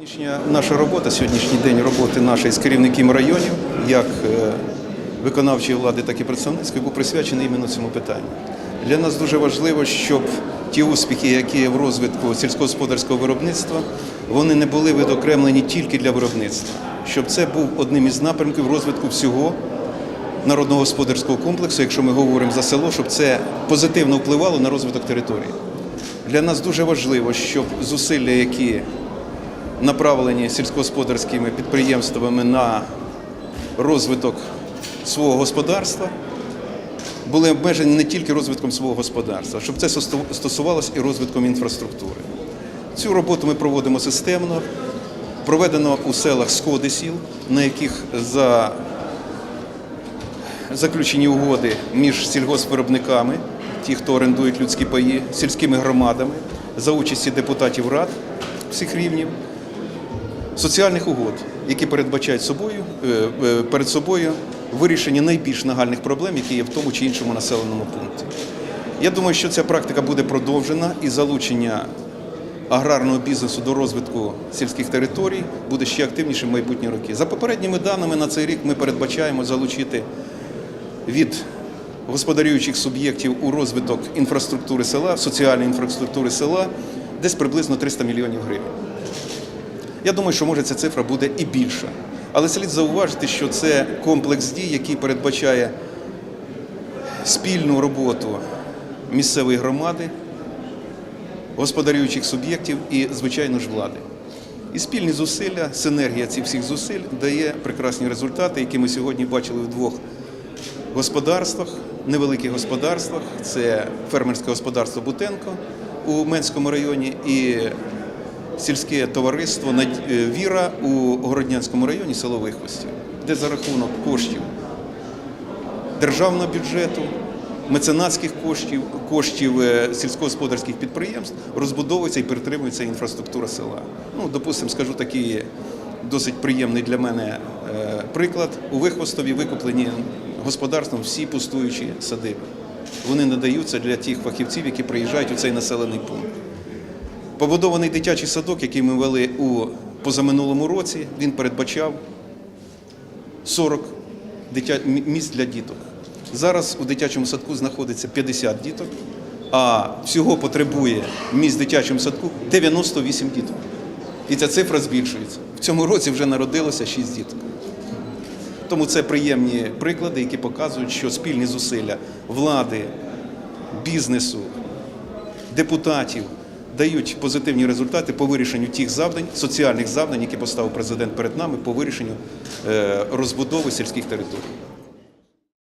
Сьогоднішня наша робота, сьогоднішній день роботи нашої з керівників районів, як е, виконавчої влади, так і представницької, був присвячений іменно цьому питанню. Для нас дуже важливо, щоб ті успіхи, які є в розвитку сільськогосподарського виробництва, вони не були відокремлені тільки для виробництва, щоб це був одним із напрямків розвитку всього народного господарського комплексу, якщо ми говоримо за село, щоб це позитивно впливало на розвиток території. Для нас дуже важливо, щоб зусилля, які направлені сільськогосподарськими підприємствами на розвиток свого господарства, були обмежені не тільки розвитком свого господарства, щоб це стосувалося і розвитком інфраструктури. Цю роботу ми проводимо системно. Проведено у селах сходи сіл, на яких за заключені угоди між сільгоспвиробниками, ті, хто орендують людські паї, сільськими громадами, за участі депутатів рад всіх рівнів, соціальних угод, які передбачають собою, е, е, перед собою вирішення найбільш нагальних проблем, які є в тому чи іншому населеному пункті. Я думаю, що ця практика буде продовжена і залучення аграрного бізнесу до розвитку сільських територій буде ще активнішим в майбутні роки. За попередніми даними на цей рік ми передбачаємо залучити від господарюючих суб'єктів у розвиток інфраструктури села, соціальної інфраструктури села десь приблизно 300 мільйонів гривень. Я думаю, що може ця цифра буде і більша. Але слід зауважити, що це комплекс дій, який передбачає спільну роботу місцевої громади, господарюючих суб'єктів і, звичайно ж, влади. І спільні зусилля, синергія цих всіх зусиль дає прекрасні результати, які ми сьогодні бачили в двох господарствах, невеликих господарствах. Це фермерське господарство Бутенко у Менському районі і сільське товариство «Над- е, Віра у Городнянському районі село Вихвостів, де за рахунок коштів державного бюджету, меценатських коштів, коштів е, сільськогосподарських підприємств розбудовується і підтримується інфраструктура села. Ну, допустимо, скажу такий досить приємний для мене е, приклад. У Вихвостові викуплені господарством всі пустуючі садиби. Вони надаються для тих фахівців, які приїжджають у цей населений пункт. Побудований дитячий садок, який ми вели у позаминулому році, він передбачав 40 дитя... місць для діток. Зараз у дитячому садку знаходиться 50 діток, а всього потребує місць в дитячому садку 98 діток. І ця цифра збільшується. В цьому році вже народилося 6 діток. Тому це приємні приклади, які показують, що спільні зусилля влади, бізнесу, депутатів дають позитивні результати по вирішенню тих завдань, соціальних завдань, які поставив президент перед нами по вирішенню е, розбудови сільських територій.